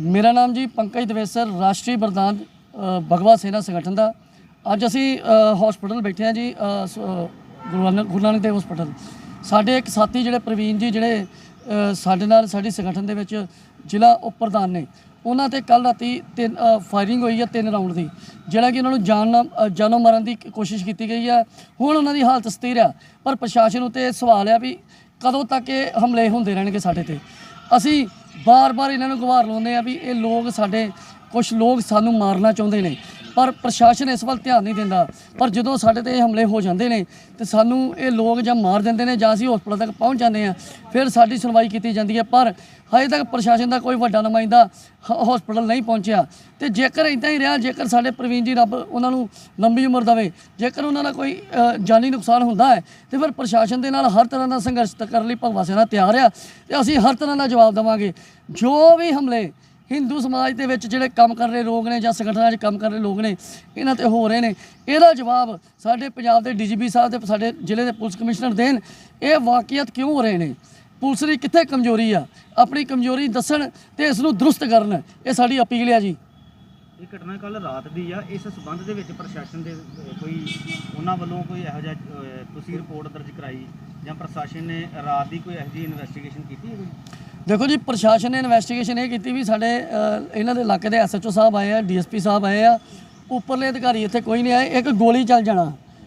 ਮੇਰਾ ਨਾਮ ਜੀ ਪੰਕਜ ਦਵੇਸਰ ਰਾਸ਼ਟਰੀ ਬਰਦਾਨ ਅ, ਭਗਵਾ ਸੇਨਾ ਸੰਗਠਨ ਦਾ। ਅੱਜ ਅਸੀਂ ਹਸਪੀਟਲ ਬੈਠੇ ਹਾਂ ਜੀ ਗੁਰੂ ਨਾਨਕ ਗੁਰੂ ਨਾਨਕ ਦੇਵ ਹਸਪੀਟਲ ਸਾਡੇ ਇੱਕ ਸਾਥੀ ਜਿਹੜੇ ਪ੍ਰਵੀਨ ਜੀ ਜਿਹੜੇ ਸਾਡੇ ਨਾਲ ਸਾਡੀ ਸੰਗਠਨ ਦੇ ਵਿੱਚ ਜ਼ਿਲ੍ਹਾ ਉਪ ਪ੍ਰਧਾਨ ਨੇ। ਉਹਨਾਂ ਤੇ ਕੱਲ ਰਾਤੀ ਤਿੰਨ ਫਾਇਰਿੰਗ ਹੋਈ ਹੈ ਤਿੰਨ ਰਾਉਂਡ ਦੀ ਜਿਹੜਾ ਕਿ ਉਹਨਾਂ ਨੂੰ ਜਾਨ ਅ, ਜਾਨੋਂ ਮਾਰਨ ਦੀ ਕੋਸ਼ਿਸ਼ ਕੀਤੀ ਗਈ ਹੈ। ਹੁਣ ਉਹਨਾਂ ਦੀ ਹਾਲਤ ਸਥਿਰ ਆ ਪਰ ਪ੍ਰਸ਼ਾਸਨ ਉਤੇ ਸਵਾਲ ਆ ਵੀ ਕਦੋਂ ਤੱਕ ਇਹ ਹਮਲੇ ਹੁੰਦੇ ਰਹਿਣਗੇ ਸਾਡੇ ਤੇ। ਅਸੀਂ ਬਾਰ-ਬਾਰ ਇਹਨਾਂ ਨੂੰ ਗੁਹਾਰ ਲਾਉਂਦੇ ਆ ਵੀ ਇਹ ਲੋਕ ਸਾਡੇ ਕੁਝ ਲੋਕ ਸਾਨੂੰ ਮਾਰਨਾ ਚਾਹੁੰਦੇ ਨੇ। ਪਰ ਪ੍ਰਸ਼ਾਸਨ ਇਸ ਵੱਲ ਧਿਆਨ ਨਹੀਂ ਦਿੰਦਾ। ਪਰ ਜਦੋਂ ਸਾਡੇ ਤੇ ਇਹ ਹਮਲੇ ਹੋ ਜਾਂਦੇ ਨੇ ਤੇ ਸਾਨੂੰ ਇਹ ਲੋਕ ਜਾਂ ਮਾਰ ਦਿੰਦੇ ਨੇ ਜਾਂ ਅਸੀਂ ਹਸਪਤਾਲ ਤੱਕ ਪਹੁੰਚ ਜਾਂਦੇ ਆ ਫਿਰ ਸਾਡੀ ਸੁਣਵਾਈ ਕੀਤੀ ਜਾਂਦੀ ਹੈ। ਪਰ ਹਜੇ ਤੱਕ ਪ੍ਰਸ਼ਾਸਨ ਦਾ ਕੋਈ ਵੱਡਾ ਨੁਮਾਇੰਦਾ ਹਸਪਤਾਲ ਨਹੀਂ ਪਹੁੰਚਿਆ। ਤੇ ਜੇਕਰ ਇਦਾਂ ਹੀ ਰਿਹਾ, ਜੇਕਰ ਸਾਡੇ ਪ੍ਰਵੀਨ ਜੀ ਰੱਬ ਉਹਨਾਂ ਨੂੰ ਲੰਬੀ ਉਮਰ ਦੇਵੇ, ਜੇਕਰ ਉਹਨਾਂ ਦਾ ਕੋਈ ਜਾਨੀ ਨੁਕਸਾਨ ਹੁੰਦਾ ਹੈ, ਤੇ ਫਿਰ ਪ੍ਰਸ਼ਾਸਨ ਦੇ ਨਾਲ ਹਰ ਤਰ੍ਹਾਂ ਦਾ ਸੰਘਰਸ਼ ਕਰਨ ਲਈ ਭਗਵਾ ਸੇਨਾ ਤਿਆਰ ਆ। ਤੇ ਅਸੀਂ ਹਰ ਤਰ੍ਹਾਂ ਦਾ ਜਵਾਬ ਦੇਵਾਂਗੇ। ਜੋ ਵੀ ਹਮਲੇ ਹਿੰਦੂ ਸਮਾਜ ਦੇ ਵਿੱਚ ਜਿਹੜੇ ਕੰਮ ਕਰ ਰਹੇ ਲੋਕ ਨੇ ਜਾਂ ਸੰਗਠਨਾਂ 'ਚ ਕੰਮ ਕਰ ਰਹੇ ਲੋਕ ਨੇ, ਇਹਨਾਂ ਤੇ ਹੋ ਰਹੇ ਨੇ। ਇਹਦਾ ਜਵਾਬ ਸਾਡੇ ਪੰਜਾਬ ਦੇ ਡੀਜੀਪੀ ਸਾਹਿਬ ਤੇ ਸਾਡੇ ਜ਼ਿਲ੍ਹੇ ਦੇ ਪੁਲਿਸ ਕਮਿਸ਼ਨਰ ਦੇਣ। ਇਹ ਵਾਕਿਅਤ ਕਿਉਂ ਹੋ ਰਹੇ ਨੇ? ਪੁਲਿਸ ਦੀ ਕਿੱਥੇ ਕਮਜ਼ੋਰੀ ਆ? ਆਪਣੀ ਕਮਜ਼ੋਰੀ ਦੱਸਣ ਤੇ ਇਸ ਨੂੰ ਦਰੁਸਤ ਕਰਨ। ਇਹ ਸਾਡੀ ਅਪੀਲ ਆ ਜੀ। ਇਹ ਘਟਨਾ ਕੱਲ ਰਾਤ ਦੀ ਆ। ਇਸ ਸਬੰਧ ਦੇ ਵਿੱਚ ਪ੍ਰਸ਼ਾਸਨ ਦੇ ਕੋਈ ਉਹਨਾਂ ਵੱਲੋਂ ਕੋਈ ਇਹੋ ਜਿਹਾ ਤੁਸੀਂ ਰਿਪੋਰਟ ਦਰਜ ਕਰਾਈ ਜਾਂ ਪ੍ਰਸ਼ਾਸਨ ਨੇ ਰਾਤ ਦੀ ਕੋਈ ਇਹੋ ਜਿਹੀ ਇਨਵੈਸਟੀਗੇਸ਼ਨ ਕੀਤੀ ਹੈ ਕੋਈ? ਦੇਖੋ ਜੀ ਪ੍ਰਸ਼ਾਸਨ ਨੇ ਇਨਵੈਸਟੀਗੇਸ਼ਨ ਇਹ ਕੀਤੀ ਵੀ ਸਾਡੇ ਅ, ਇਹਨਾਂ ਦੇ ਇਲਾਕੇ ਦੇ ਐਸਐਚਓ ਸਾਹਿਬ ਆਏ ਆ ਡੀਐਸਪੀ ਸਾਹਿਬ ਆਏ ਆ। ਉੱਪਰਲੇ ਅਧਿਕਾਰੀ ਇੱਥੇ ਕੋਈ ਨਹੀਂ ਆਏ ਇੱਕ ਗੋਲੀ ਚੱਲ ਜਾਣਾ।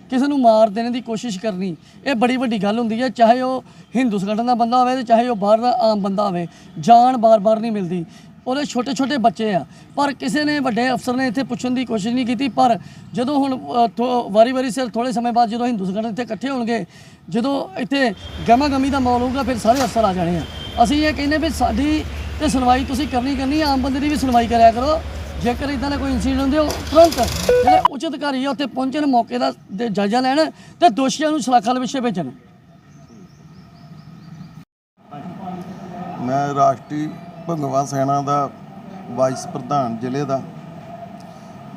ਕਿਸੇ ਨੂੰ ਮਾਰ ਦੇਣ ਦੀ ਕੋਸ਼ਿਸ਼ ਕਰਨੀ ਇਹ ਬੜੀ ਵੱਡੀ ਗੱਲ ਹੁੰਦੀ ਹੈ। ਚਾਹੇ ਉਹ ਹਿੰਦੂ ਸੰਗਠਨ ਦਾ ਬੰਦਾ ਹੋਵੇ ਤੇ ਚਾਹੇ ਉਹ ਬਾਹਰ ਦਾ ਆਮ ਬੰਦਾ ਹੋਵੇ ਜਾਨ ਬਾਰ-ਬਾਰ ਨਹੀਂ ਮਿਲਦੀ। ਉਹਦੇ ਛੋਟੇ ਛੋਟੇ ਬੱਚੇ ਆ। ਪਰ ਕਿਸੇ ਨੇ ਵੱਡੇ ਅਫਸਰ ਨੇ ਇੱਥੇ ਪੁੱਛਣ ਦੀ ਕੋਸ਼ਿਸ਼ ਨਹੀਂ ਕੀਤੀ। ਪਰ ਜਦੋਂ ਹੁਣ ਥੋ ਵਾਰੀ-ਵਾਰੀ ਸਿਰ ਥੋੜੇ ਸਮੇਂ ਬਾਅਦ ਜਦੋਂ ਹਿੰਦੂ ਸੰਗਠਨ ਇੱਥੇ ਇਕੱਠੇ ਹੋਣਗੇ ਜਦੋਂ ਇੱਥੇ ਗਮਾ ਗਮੀ ਦਾ ਮਾਹੌਲ ਹੋਊਗਾ ਫਿਰ ਸਾਰੇ ਅਫਸਰ ਆ ਜਾਣੇ ਆ। ਅਸੀਂ ਇਹ ਕਹਿੰਦੇ ਵੀ ਸਾਡੀ ਤੇ ਸੁਣਵਾਈ ਤੁਸੀਂ ਕਰਨੀ ਕਰਨੀ ਆਮ ਬੰਦੇ ਦੀ ਵੀ ਸੁਣਵਾਈ ਕਰਿਆ ਕਰੋ। ਜੇਕਰ ਇਦਾਂ ਦਾ ਕੋਈ ਇਨਸੀਡੈਂਟ ਹੁੰਦੇ ਹੋ ਤੁਰੰਤ ਜਿਹੜੇ ਉੱਚ ਅਧਿਕਾਰੀ ਆ, ਉੱਥੇ ਪਹੁੰਚਣ, ਮੌਕੇ ਦਾ ਦੇ ਜਾਇਜ਼ਾ ਲੈਣ ਤੇ ਦੋਸ਼ੀਆਂ ਨੂੰ ਸਲਾਖਾਂ ਦੇ ਪਿੱਛੇ ਭੇਜਣ। ਮੈਂ ਰਾਸ਼ਟਰੀ ਭੰਗਵਾ ਸੈਨਾ ਦਾ ਵਾਈਸ ਪ੍ਰਧਾਨ ਜ਼ਿਲ੍ਹੇ ਦਾ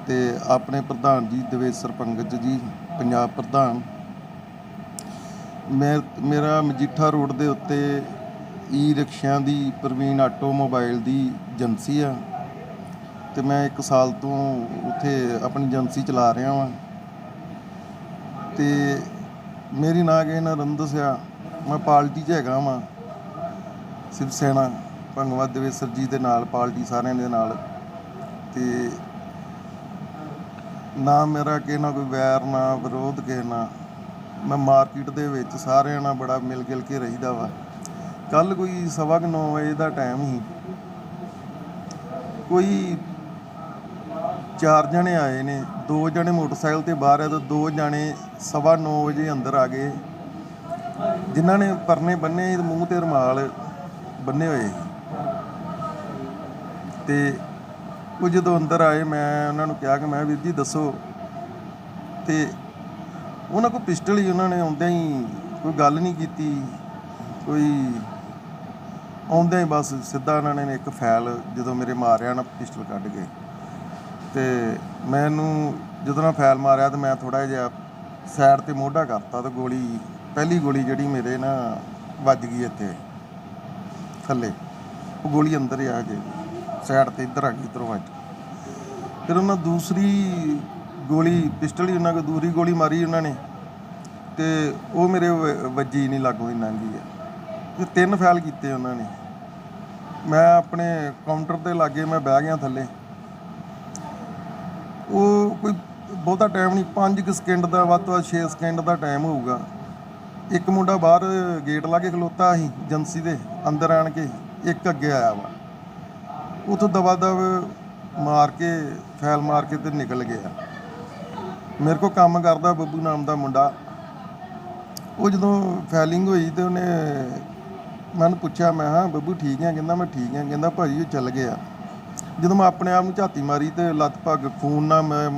ਤੇ ਆਪਣੇ ਪ੍ਰਧਾਨ ਜੀ ਦਵੇਸਰ ਪੰਗਜ ਜੀ, ਪੰਜਾਬ ਪ੍ਰਧਾਨ। ਮੈਂ, ਮੇਰਾ ਮਜੀਠਾ ਰੋਡ ਦੇ ਉੱਤੇ ਈ ਰਿਕਸ਼ਿਆਂ ਦੀ ਪ੍ਰਵੀਨ ਆਟੋਮੋਬਾਈਲ ਦੀ ਏਜੰਸੀ ਆ ਤੇ ਮੈਂ 1 ਸਾਲ ਤੋਂ ਉੱਥੇ ਆਪਣੀ ਏਜੰਸੀ ਚਲਾ ਰਿਹਾ ਵਾਂ। ਤੇ ਮੇਰੀ ਨਾਂ ਕੇ ਨਾ ਰੰਦਸ ਆ ਮੈਂ ਪਾਰਟੀ 'ਚ ਹੈਗਾ ਵਾਂ। ਸ਼ਿਵ ਸੈਨਾ। ਭੰਗਵਤ ਦੇਵੇਸਰ ਜੀ ਦੇ ਨਾਲ ਪਾਰਟੀ ਸਾਰਿਆਂ ਦੇ ਨਾਲ। ਤੇ ਨਾ ਮੇਰਾ ਕਿਸੇ ਨਾਲ ਕੋਈ ਵੈਰ, ਨਾ ਵਿਰੋਧ ਕਿਸੇ ਨਾਲ। ਮੈਂ ਮਾਰਕੀਟ ਦੇ ਵਿੱਚ ਸਾਰਿਆਂ ਨਾਲ ਬੜਾ ਮਿਲ ਗਿਲ ਕੇ ਰਹੀਦਾ ਵਾ। ਕੱਲ ਕੋਈ ਸਵਾ ਕੁ ਨੌ ਵਜੇ ਦਾ ਟਾਈਮ ਸੀ। ਕੋਈ ਚਾਰ ਜਣੇ ਆਏ ਨੇ, ਦੋ ਜਣੇ ਮੋਟਰਸਾਈਕਲ ਤੇ ਬਾਹਰ ਆ ਤੇ ਦੋ ਜਣੇ ਸਵਾ ਨੌ ਵਜੇ ਅੰਦਰ ਆ ਗਏ। ਜਿਨ੍ਹਾਂ ਨੇ ਪਰਨੇ ਬੰਨੇ ਤੇ ਮੂੰਹ ਤੇ ਰੁਮਾਲ ਬੰਨੇ ਹੋਏ ਸੀ। ਤੇ ਉਹ ਜਦੋਂ ਅੰਦਰ ਆਏ, ਮੈਂ ਉਹਨਾਂ ਨੂੰ ਕਿਹਾ ਕਿ ਮੈਂ ਵੀਰ ਜੀ, ਦੱਸੋ। ਤੇ ਉਹਨਾਂ ਕੋਲ ਪਿਸਟਲ ਹੀ ਉਹਨਾਂ ਨੇ ਆਉਂਦਿਆਂ ਹੀ ਕੋਈ ਗੱਲ ਨਹੀਂ ਕੀਤੀ, ਕੋਈ ਆਉਂਦਿਆਂ ਹੀ ਬਸ ਸਿੱਧਾ ਉਹਨਾਂ ਨੇ ਇੱਕ ਫੈਲ ਜਦੋਂ ਮੇਰੇ ਮਾਰਿਆ ਨਾ ਪਿਸਟਲ ਕੱਢ ਕੇ ਤੇ ਮੈਨੂੰ ਜਦੋਂ ਨਾ ਫੈਲ ਮਾਰਿਆ ਤੇ ਮੈਂ ਥੋੜਾ ਜਿਹਾ ਸਾਈਡ ਤੇ ਮੋਢਾ ਕਰਤਾ ਤੇ ਗੋਲੀ, ਪਹਿਲੀ ਗੋਲੀ ਜਿਹੜੀ ਮੇਰੇ ਨਾ ਵੱਜ ਗਈ ਇੱਥੇ, ਥੱਲੇ। ਉਹ ਗੋਲੀ ਅੰਦਰ ਆ ਗਈ ਸਾਈਡ ਤੇ ਇੱਧਰ ਆ ਗਈ ਇੱਧਰੋਂ ਵੱਜ। ਫਿਰ ਉਹਨਾਂ ਦੂਸਰੀ ਗੋਲੀ, ਪਿਸਟਲ ਹੀ ਉਹਨਾਂ ਕੋ ਦੂਰੀ ਗੋਲੀ ਮਾਰੀ ਉਹਨਾਂ ਨੇ ਤੇ ਉਹ ਮੇਰੇ ਵ- ਵੱਜੀ ਨਹੀਂ, ਲੱਗੋ ਹੀ ਲੰਘੀ ਆ। ਤੇ ਤਿੰਨ ਫੈਲ ਕੀਤੇ ਉਹਨਾਂ ਨੇ। ਮੈਂ ਆਪਣੇ ਕਾਊਂਟਰ ਤੇ ਲਾਗੇ ਮੈਂ ਬਹਿ ਗਿਆ ਥੱਲੇ। ਉਹ ਕੋਈ ਬਹੁਤਾ ਟਾਈਮ ਨਹੀਂ 5 ਸਕਿੰਟ ਦਾ, ਵੱਧ ਤੋਂ ਵੱਧ 6 ਸਕਿੰਟ ਦਾ ਟਾਈਮ ਹੋਊਗਾ। ਇੱਕ ਮੁੰਡਾ ਬਾਹਰ ਗੇਟ ਲਾ ਕੇ ਖਲੋਤਾ ਸੀ, ਏਜੰਸੀ ਦੇ ਅੰਦਰ ਆਣ ਕੇ, ਇੱਕ ਅੱਗੇ ਆਇਆ ਵਾ। ਉਥੋਂ ਦਵਾ ਦਵ ਮਾਰ ਕੇ ਫੈਲ ਮਾਰ ਕੇ ਤੇ ਨਿਕਲ ਗਿਆ। ਮੇਰੇ ਕੋ ਕੰਮ ਕਰਦਾ ਬੱਬੂ ਨਾਮ ਦਾ ਮੁੰਡਾ। ਉਹ ਜਦੋਂ ਫੈਲਿੰਗ ਹੋਈ ਤੇ ਉਹਨੇ ਮੈਂ ਉਹਨੂੰ ਪੁੱਛਿਆ, ਮੈਂ ਹਾਂ ਬੱਬੂ ਠੀਕ ਹੈ ਕਹਿੰਦਾ, ਮੈਂ ਠੀਕ ਹਾਂ ਕਹਿੰਦਾ, ਭਾਜੀ, ਉਹ ਚੱਲ ਗਿਆ। ਜਦੋਂ ਮੈਂ ਆਪਣੇ ਆਪ ਨੂੰ ਝਾਤੀ ਮਾਰੀ ਤੇ ਲੱਤ ਪੱਗ ਖੂਨ ਨਾਲ ਮੈਂ